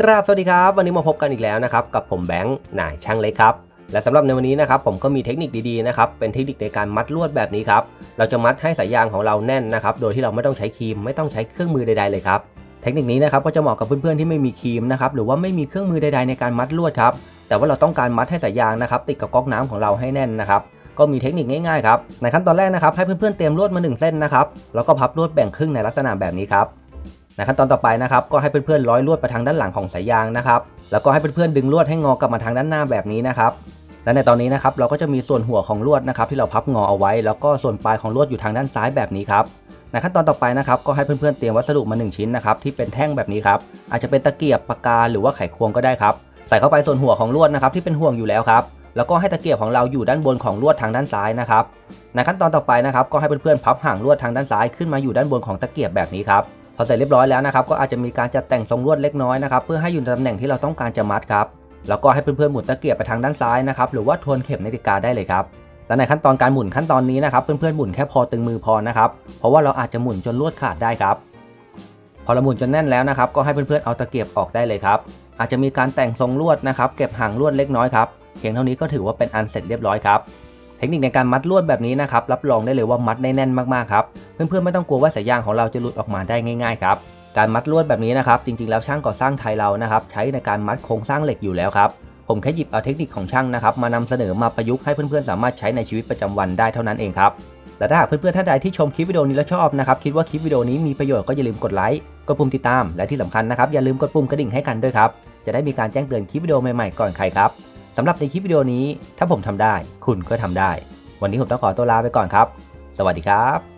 กราบสวัสดีครับ วันนี้มาพบกันอีกแล้วนะครับ กับผมแบงค์นายช่างเล็กครับ และสำหรับในวันนี้นะครับ ผมก็มีเทคนิคดีๆนะครับ เป็นเทคนิคในการมัดลวดแบบนี้ครับ เราจะมัดให้สายยางของเราแน่นนะครับ โดยที่เราไม่ต้องใช้ครีม ไม่ต้องใช้เครื่องมือใดๆเลยครับเทคนิคนี้นะครับก็จะเหมาะกับเพื่อนๆที่ไม่มีครีมนะครับหรือว่าไม่มีเครื่องมือใดๆในการมัดลวดครับแต่ว่าเราต้องการมัดให้สายยางนะครับติดกับก๊อกน้ำของเราให้แน่นนะครับ ก็มีเทคนิคง่ายๆครับในขั้นตอนแรกนะครับให้เพื่อนๆเตรียมลวดมาหนึ่งเส้นนะครับแล้วก็พับลวดแบ่งครึ่งในลักษณะแบบนี้ครับในขั้นตอนต่อไปนะครับก็ให้เพื่อนๆร้อยลวดไปทางด้านหลังของสายยางนะครับแล้วก็ให้เพื่อนๆดึงลวดให้งอกลับมาทางด้านหน้าแบบนี้นะครับและในตอนนี้นะครับเราก็จะมีส่วนหัวของลวดนะครับที่เราพับงอเอาไว้ แล้วก็ส่วนปลายของลวดอยู่ทางด้านซ้ายแบบนี้ครับในขั้นตอนต่อไปนะครับก็ให้เพื่อนๆเตรียมวัสดุมา 1 ชิ้นนะครับที่เป็นแท่งแบบนี้ครับอาจจะเป็นตะเกียบปากกาหรือว่าไขควงก็ได้ครับใส่เข้าไปส่วนหัวของลวดนะครับที่เป็นห่วงอยู่แล้วครับ แล้วก็ให้ตะเกียบของเราอยู่ด้านบนของลวดทางด้านซ้ายนะครับ ในขั้นตอนต่อไปนะครับ ก็ให้เพื่อนๆพับห่างลวดทางด้านซ้ายขึ้นมาอยู่ด้านบนของตะเกียบแบบนี้ครับ พอเสร็จเรียบร้อยแล้วนะครับ ก็อาจจะมีการจัดแต่งทรงลวดเล็กน้อยนะครับ เพื่อให้อยู่ในตำแหน่งที่เราต้องการจะมัดครับ แล้วก็ให้เพื่อนๆหมุนตะเกียบไปทางด้านซ้ายนะครับ หรือว่าทวนเข็มนาฬิกาได้เลยครับ และในขั้นตอนการหมุนขั้นตอนนี้นะครับ เพื่อนๆหมุนแค่พอตึงมือพอนะครับ เพราะว่าเราอาจจะหมุนจนลวดขาดได้ครับพอเราหมุนจนแน่นแล้วนะครับ ก็ให้เพื่อนๆเอาตะเกียบออกได้เลยครับ อาจจะมีการแต่งทรงลวดนะครับ เก็บห่างลวดเล็กน้อยครับ เพียงเท่านี้ก็ถือว่าเป็นอันเสร็จเรียบร้อยครับเทคนิคในการมัดลวดแบบนี้นะครับรับรองได้เลยว่ามัดได้แน่นมากๆครับเพื่อนๆไม่ต้องกลัวว่าสายยางของเราจะหลุดออกมาได้ง่ายๆครับการมัดลวดแบบนี้นะครับจริงๆแล้วช่างก่อสร้างไทยเรานะครับใช้ในการมัดโครงสร้างเหล็กอยู่แล้วครับผมแค่หยิบเอาเทคนิคของช่างนะครับมานำเสนอมาประยุกต์ให้เพื่อนๆสามารถใช้ในชีวิตประจำวันได้เท่านั้นเองครับและถ้าหากเพื่อนๆท่านใดที่ชมคลิปวิดีโอนี้แล้วชอบนะครับคิดว่าคลิปวิดีโอนี้มีประโยชน์ก็อย่าลืมกดไลค์กดปุ่มติดตามและที่สำคัญนะครับอย่าลืมกดปุ่มกระดิ่งให้กันด้วยครับจะได้มีการแจ้งเตือนคลิปวิดีโอใหม่ๆก่อนใครครับ สำหรับในคลิปวิดีโอนี้ ถ้าผมทำได้ คุณก็ทำได้ วันนี้ผมต้องขอตัวลาไปก่อนครับ สวัสดีครับ